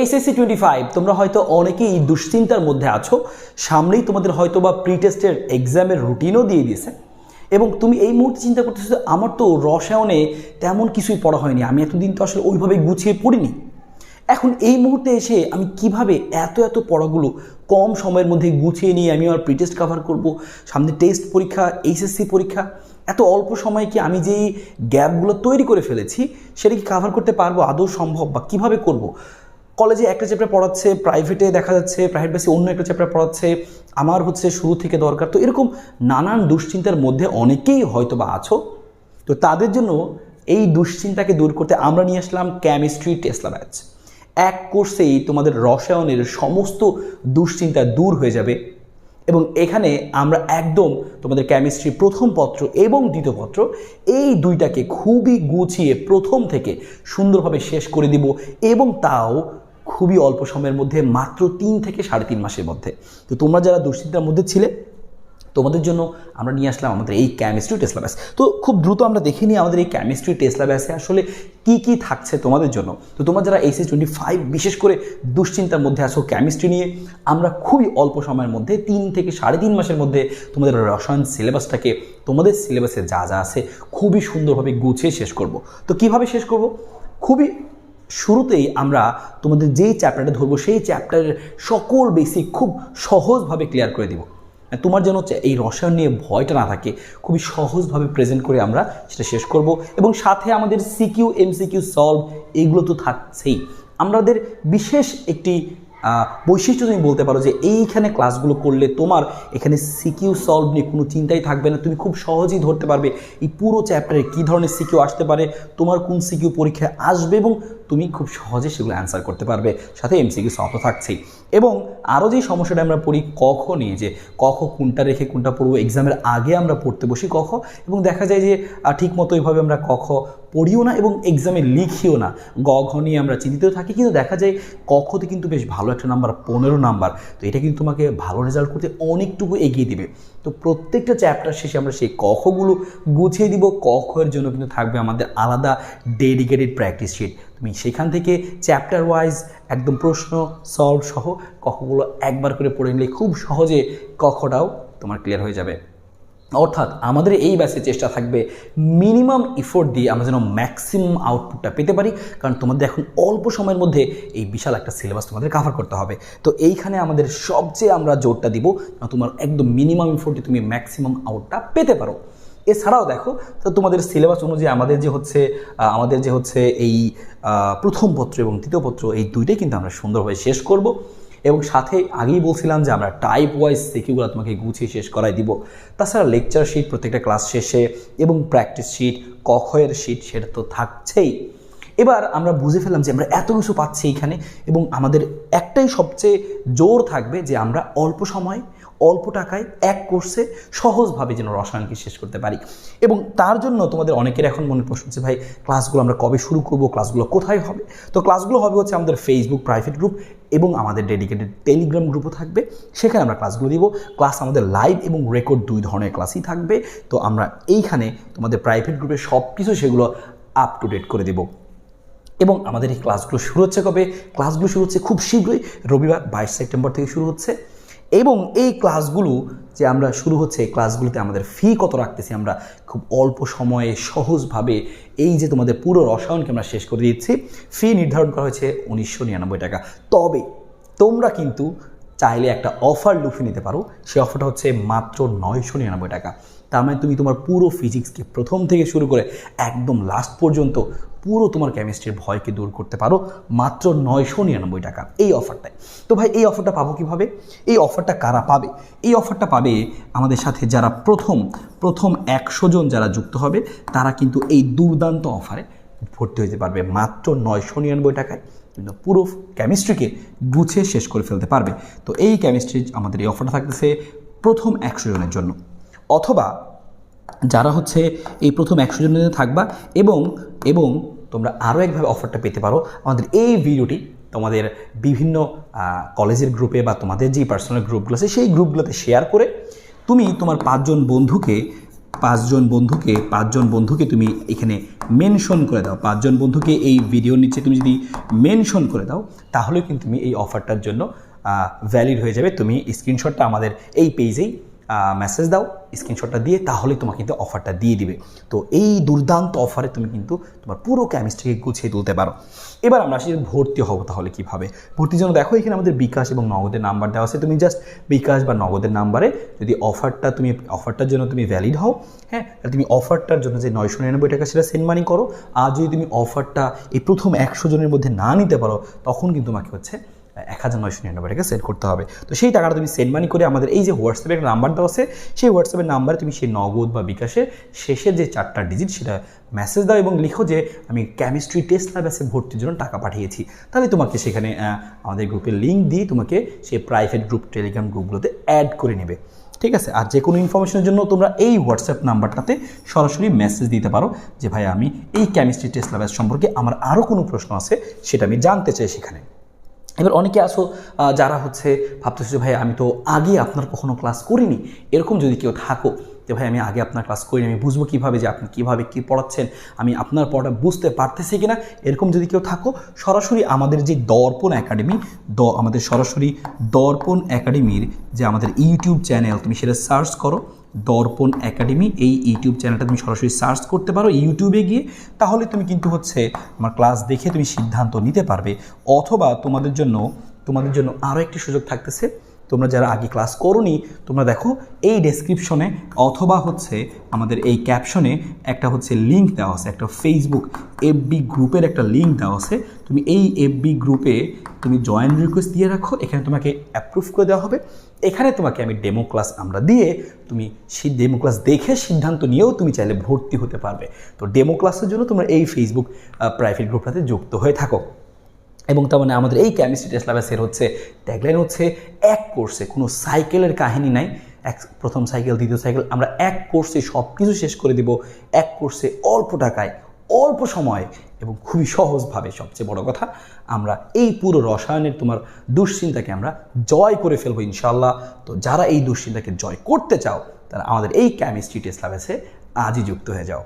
HSC twenty five তোমরা হয়তো অনেকেই দুশ্চিন্তার মধ্যে আছো। সামনেই তোমাদের হয়তো বা প্রি টেস্টের এক্সামের রুটিনও দিয়ে দিয়েছে। এবং তুমি এই মুহূর্তে চিন্তা করতেছো আমার তো রসায়নে তেমন কিছুই পড়া হয়নি। আমি এতদিন তো আসলে ওইভাবে গুছিয়ে পড়িনি। এখন এই মুহূর্তে এসে আমি কীভাবে এত এত পড়াগুলো কম সময়ের মধ্যে গুছিয়ে নিয়ে আমি আমার প্রিটেস্ট কাভার করব? সামনে টেস্ট পরীক্ষা এইচএসসি পরীক্ষা, এত অল্প সময়ে কি আমি যেই গ্যাপগুলো তৈরি করে ফেলেছি, সেটা কি কাভার করতে পারব? আদৌ সম্ভব বা কীভাবে করব? কলেজে একটা চ্যাপ্টার পড়াচ্ছে প্রাইভেটে দেখা যাচ্ছে প্রাইভেট বেসে অন্য একটা চ্যাপ্টার পড়াচ্ছে, আমার হচ্ছে শুরু থেকে দরকার। তো এরকম নানান দুশ্চিন্তার মধ্যে অনেকেই হয়তো বা আছো। তো তাদের জন্য এই দুশ্চিন্তাকে দূর করতে আমরা নিয়ে আসলাম কেমিস্ট্রি টেসলা ব্যাচ এক কোর্সেই তোমাদের রসায়নের সমস্ত দুশ্চিন্তা দূর হয়ে যাবে। এবং এখানে আমরা একদম তোমাদের কেমিস্ট্রি প্রথম পত্র এবং দ্বিতীয় পত্র এই দুইটাকে খুবই গুছিয়ে প্রথম থেকে সুন্দরভাবে শেষ করে দিব এবং তাও খুবই অল্প সময়ের মধ্যে মাত্র তিন থেকে সাড়ে তিন মাসের মধ্যে। তো তোমরা যারা দুশ্চিন্তার মধ্যে ছিলে তোমাদের জন্য আমরা নিয়ে আসলাম আমাদের এই কেমিস্ট্রি টেসলা ব্যাস তো খুব দ্রুত আমরা দেখে নিই আমাদের এই কেমিস্ট্রি টেসলা ব্যাসে আসলে কি কি থাকছে তোমাদের জন্য। তো তোমরা যারা এইচএস টোয়েন্টি ফাইভ বিশেষ করে দুশ্চিন্তার মধ্যে আসো কেমিস্ট্রি নিয়ে, আমরা খুবই অল্প সময়ের মধ্যে, তিন থেকে সাড়ে তিন মাসের মধ্যে তোমাদের রসায়ন সিলেবাসটাকে তোমাদের সিলেবাসে যা যা আছে খুবই সুন্দরভাবে গুছিয়ে শেষ করব। তো কীভাবে শেষ করব? খুবই শুরুতেই আমরা তোমাদের যেই চ্যাপ্টারটা ধরবো, সেই চ্যাপ্টারের সকল বেসিক খুব সহজভাবে ক্লিয়ার করে দিব। তোমার যেন হচ্ছে এই রসায়ন নিয়ে ভয়টা না থাকে, খুবই সহজভাবে প্রেজেন্ট করে আমরা সেটা শেষ করব। এবং সাথে আমাদের সিকিউ এমসিকিউ সলভ এগুলো তো থাকছেই। আমাদের বিশেষ একটি বৈশিষ্ট্য তুমি বলতে পারো যে এইখানে ক্লাসগুলো করলে তোমার এখানে সিকিউ সলভ নিয়ে কোনো চিন্তাই থাকবে না। তুমি খুব সহজেই ধরতে পারবে এই পুরো চ্যাপ্টারে কী ধরনের সিকিউ আসতে পারে, তোমার কোন সিকিউ পরীক্ষায় আসবে এবং তুমি খুব সহজে সেগুলো অ্যান্সার করতে পারবে। সাথে এমসিকিউ সলভ তো থাকছেই। এবং আরও যে সমস্যাটা আমরা পড়ি কখ নিয়ে, যে কখ কোনটা রেখে কোনটা পড়ব এক্সামের আগে আমরা পড়তে বসি কখ, এবং দেখা যায় যে ঠিক মতো ওইভাবে আমরা কখ পড়িও না এবং এক্সামে লিখিও না। গ, ঘ নিয়ে আমরা চিন্তিত থাকি, কিন্তু দেখা যায় কখতে কিন্তু বেশ ভালো একটা নাম্বার পনেরো নাম্বার তো এটা কিন্তু তোমাকে ভালো রেজাল্ট করতে অনেকটুকু এগিয়ে দিবে। তো প্রত্যেকটা চ্যাপ্টার শেষে আমরা সেই কখগুলো গুছিয়ে দিব। কখের জন্য কিন্তু থাকবে আমাদের আলাদা ডেডিকেটেড প্র্যাকটিস শিট তুমি সেখান থেকে চ্যাপ্টার ওয়াইজ একদম প্রশ্ন সলভ সহ কখগুলো একবার করে পড়ে নিলে খুব সহজে কখটাও তোমার ক্লিয়ার হয়ে যাবে। অর্থাৎ আমাদের এই ব্যাচে চেষ্টা থাকবে মিনিমাম ইফোর্ট দিয়ে আমরা যেন ম্যাক্সিমাম আউটপুটটা পেতে পারি, কারণ তোমাদের এখন অল্প সময়ের মধ্যে এই বিশাল একটা সিলেবাস তোমাদের কাভার করতে হবে। তো এইখানে আমাদের সবচেয়ে আমরা জোরটা দিব, তোমার একদম মিনিমাম ইফোর্টে তুমি ম্যাক্সিমাম আউটটা পেতে পারো। এছাড়াও দেখো, তো তোমাদের সিলেবাস অনুযায়ী আমাদের যে হচ্ছে আমাদের যে হচ্ছে এই প্রথম পত্র এবং তৃতীয় পত্র, এই দুইটাই কিন্তু আমরা সুন্দরভাবে শেষ করব। এবং সাথে আগেই বলছিলাম যে আমরা টাইপ ওয়াইজ সিকিউগুলো তোমাকে গুছিয়ে শেষ করাই দিব। তাছাড়া লেকচার শিট প্রত্যেকটা ক্লাস শেষে এবং প্র্যাকটিস শিট কখয়ের শিট সেটা তো থাকছেই। এবার আমরা বুঝে ফেললাম যে আমরা এত কিছু পাচ্ছি এখানে এবং আমাদের একটাই সবচেয়ে জোর থাকবে যে আমরা অল্প সময় অল্প টাকায় এক কোর্সে সহজভাবে যেন রসায়নকে শেষ করতে পারি। এবং তার জন্য তোমাদের অনেকের এখন মনে প্রশ্ন হচ্ছে ভাই, ক্লাসগুলো আমরা কবে শুরু করব? ক্লাসগুলো কোথায় হবে? তো ক্লাসগুলো হবে হচ্ছে আমাদের ফেসবুক প্রাইভেট গ্রুপ এবং আমাদের ডেডিকেটেড টেলিগ্রাম গ্রুপও থাকবে। সেখানে আমরা ক্লাসগুলো দিব। ক্লাস আমাদের লাইভ এবং রেকর্ড দুই ধরনের ক্লাসই থাকবে। তো আমরা এইখানে তোমাদের প্রাইভেট গ্রুপে সব কিছু সেগুলো আপ টু ডেট করে দেবো। এবং আমাদের এই ক্লাসগুলো শুরু হচ্ছে কবে? ক্লাসগুলো শুরু হচ্ছে খুব শীঘ্রই। রবিবার বাইশ সেপ্টেম্বর থেকে শুরু হচ্ছে। এবং এই ক্লাসগুলো যে আমরা শুরু হচ্ছে, এই ক্লাসগুলোতে আমাদের ফি কত রাখতেছি আমরা খুব অল্প সময়ে সহজভাবে এই যে তোমাদের পুরো রসায়নকে আমরা শেষ করে দিচ্ছি ফি নির্ধারণ করা হয়েছে উনিশশো নিরানব্বই টাকা। তবে তোমরা কিন্তু চাইলে একটা অফার লুফে নিতে পারো, সেই অফারটা হচ্ছে মাত্র নয়শো নিরানব্বই টাকা। তার মানে তুমি তোমার পুরো ফিজিক্সকে প্রথম থেকে শুরু করে একদম লাস্ট পর্যন্ত পুরো তোমার কেমিস্ট্রির ভয়কে দূর করতে পারো। মাত্র নয়শো নিরানব্বই টাকা এই অফারটায় তো ভাই, এই অফারটা পাবো কীভাবে? এই অফারটা কারা পাবে? এই অফারটা পাবে আমাদের সাথে যারা প্রথম প্রথম একশো জন যারা যুক্ত হবে, তারা কিন্তু এই দুর্দান্ত অফারে ভর্তি হতে পারবে। মাত্র নয়শো নিরানব্বই টাকায়। কিন্তু পুরো কেমিস্ট্রিকে গুছিয়ে শেষ করে ফেলতে পারবে। তো এই কেমিস্ট্রি আমাদের এই অফারটা থাকতেছে প্রথম একশো জনের জন্য। অথবা যারা হচ্ছে এই প্রথম একশো জনের থাকবা এবং এবং তোমরা আরও একভাবে অফারটা পেতে পারো। আমাদের এই ভিডিওটি তোমাদের বিভিন্ন কলেজের গ্রুপে বা তোমাদের যে পার্সোনাল গ্রুপগুলো আছে, সেই গ্রুপগুলোতে শেয়ার করে তুমি তোমার পাঁচজন বন্ধুকে পাঁচজন বন্ধুকে পাঁচজন বন্ধুকে তুমি এখানে মেনশন করে দাও। পাঁচজন বন্ধুকে এই ভিডিওর নিচে তুমি যদি মেনশন করে দাও তাহলে কিন্তু তুমি এই অফারটার জন্য ভ্যালিড হয়ে যাবে। তুমি স্ক্রিনশটটা আমাদের এই পেজেই মেসেজ দাও স্ক্রিনশটটা দিয়ে, তাহলে তোমাকে কিন্তু অফারটা দিয়ে দিবে। তো এই দুর্দান্ত অফারে তুমি কিন্তু তোমার পুরো কেমিস্ট্রিকে গুছিয়ে তুলতে পারো। এবার আমরা আসি ভর্তি হব তাহলে কীভাবে? ভর্তির জন্য দেখো, এখানে আমাদের বিকাশ এবং নগদের নাম্বার দেওয়া আছে। তুমি জাস্ট বিকাশ বা নগদের নাম্বারে যদি অফারটা তুমি অফারটার জন্য তুমি ভ্যালিড হও হ্যাঁ তাহলে তুমি অফারটার জন্য যে নয়শো নিরানব্বই টাকা সেটা সেন্ড মানি করো। আর যদি তুমি অফারটা এই প্রথম একশো জনের মধ্যে না নিতে পারো, তখন কিন্তু তোমাকে হচ্ছে এক হাজার নয়শো নিরানব্বই টাকা সেন্ড করতে হবে। তো সেই টাকাটা তুমি সেন্ড মানি করে আমাদের এই যে হোয়াটসঅ্যাপে একটা নাম্বার দেওয়া আছে, সেই হোয়াটসঅ্যাপের নাম্বারে তুমি সেই নগদ বা বিকাশের শেষের যে চারটা ডিজিট সেটা মেসেজ দাও এবং লিখো যে, আমি কেমিস্ট্রি টেস্ট ল্যাবে ভর্তির জন্য টাকা পাঠিয়েছি। তাহলে তোমাকে সেখানে আমাদের গ্রুপের লিঙ্ক দিয়ে তোমাকে সেই প্রাইভেট গ্রুপ টেলিগ্রাম গ্রুপগুলোতে অ্যাড করে নেবে। ঠিক আছে? আর যে কোনো ইনফরমেশনের জন্য তোমরা এই হোয়াটসঅ্যাপ নাম্বারটাতে সরাসরি মেসেজ দিতে পারো যে, ভাই, আমি এই কেমিস্ট্রি টেস্ট ল্যাবের সম্পর্কে আমার আরও কোনো প্রশ্ন আছে, সেটা আমি জানতে চাই সেখানে। এবার অনেকে আসো যারা হচ্ছে ভাবতেছো যে ভাই আমি তো আগে আপনার কখনো ক্লাস করিনি, এরকম যদি কেউ থাকো যে, ভাই, আমি আগে আপনার ক্লাস করিনি, আমি বুঝব কীভাবে যে আপনি কীভাবে কী পড়াচ্ছেন, আমি আপনার পড়াটা বুঝতে পারতেছি কিনা। এরকম যদি কেউ থাকো, সরাসরি আমাদের যে দর্পণ একাডেমি, দ, আমাদের সরাসরি দর্পণ একাডেমির যে আমাদের ইউটিউব চ্যানেল, তুমি সেটা সার্চ করো, দর্পণ একাডেমি, এই ইউটিউব চ্যানেলটা তুমি সরাসরি সার্চ করতে পারো ইউটিউবে গিয়ে, তাহলে তুমি কিন্তু হচ্ছে আমার ক্লাস দেখে তুমি সিদ্ধান্ত নিতে পারবে। অথবা তোমাদের জন্য তোমাদের জন্য আরও একটি সুযোগ থাকতেছে তোমরা যারা আগে ক্লাস করোনি, তোমরা দেখো এই ডেসক্রিপশনে অথবা হচ্ছে আমাদের এই ক্যাপশনে একটা হচ্ছে লিঙ্ক দেওয়া আছে, একটা ফেসবুক এফবি গ্রুপের একটা লিঙ্ক দেওয়া আছে। তুমি এই এফবি গ্রুপে তুমি জয়েন রিকোয়েস্ট দিয়ে রাখো, এখানে তোমাকে অ্যাপ্রুভ করে দেওয়া হবে। এখানে তোমাকে আমি ডেমো ক্লাস আমরা দিয়ে তুমি সেই ডেমো ক্লাস দেখে সিদ্ধান্ত নিয়েও তুমি চাইলে ভর্তি হতে পারবে। তো ডেমো ক্লাসের জন্য তোমরা এই ফেসবুক প্রাইভেট গ্রুপটাতে যুক্ত হয়ে থাকো। এবং তার মানে আমাদের এই কেমিস্ট্রি টেস্ট ল্যাবের হচ্ছে ট্যাগলাইন হচ্ছে, এক কোর্সে কোনো সাইকেলের কাহিনী নাই। এক, প্রথম সাইকেল দ্বিতীয় সাইকেল আমরা এক কোর্সে সব কিছু শেষ করে দিব, এক কোর্সে অল্প টাকায়, অল্প সময় এবং খুবই সহজভাবে সবচেয়ে বড় কথা, আমরা এই পুরো রসায়নের তোমার দুশ্চিন্তাকে আমরা জয় করে ফেলব ইনশাল্লাহ তো যারা এই দুশ্চিন্তাকে জয় করতে চাও, তারা আমাদের এই কেমিস্ট্রি টেস্ট ল্যাবেসে আজই যুক্ত হয়ে যাও।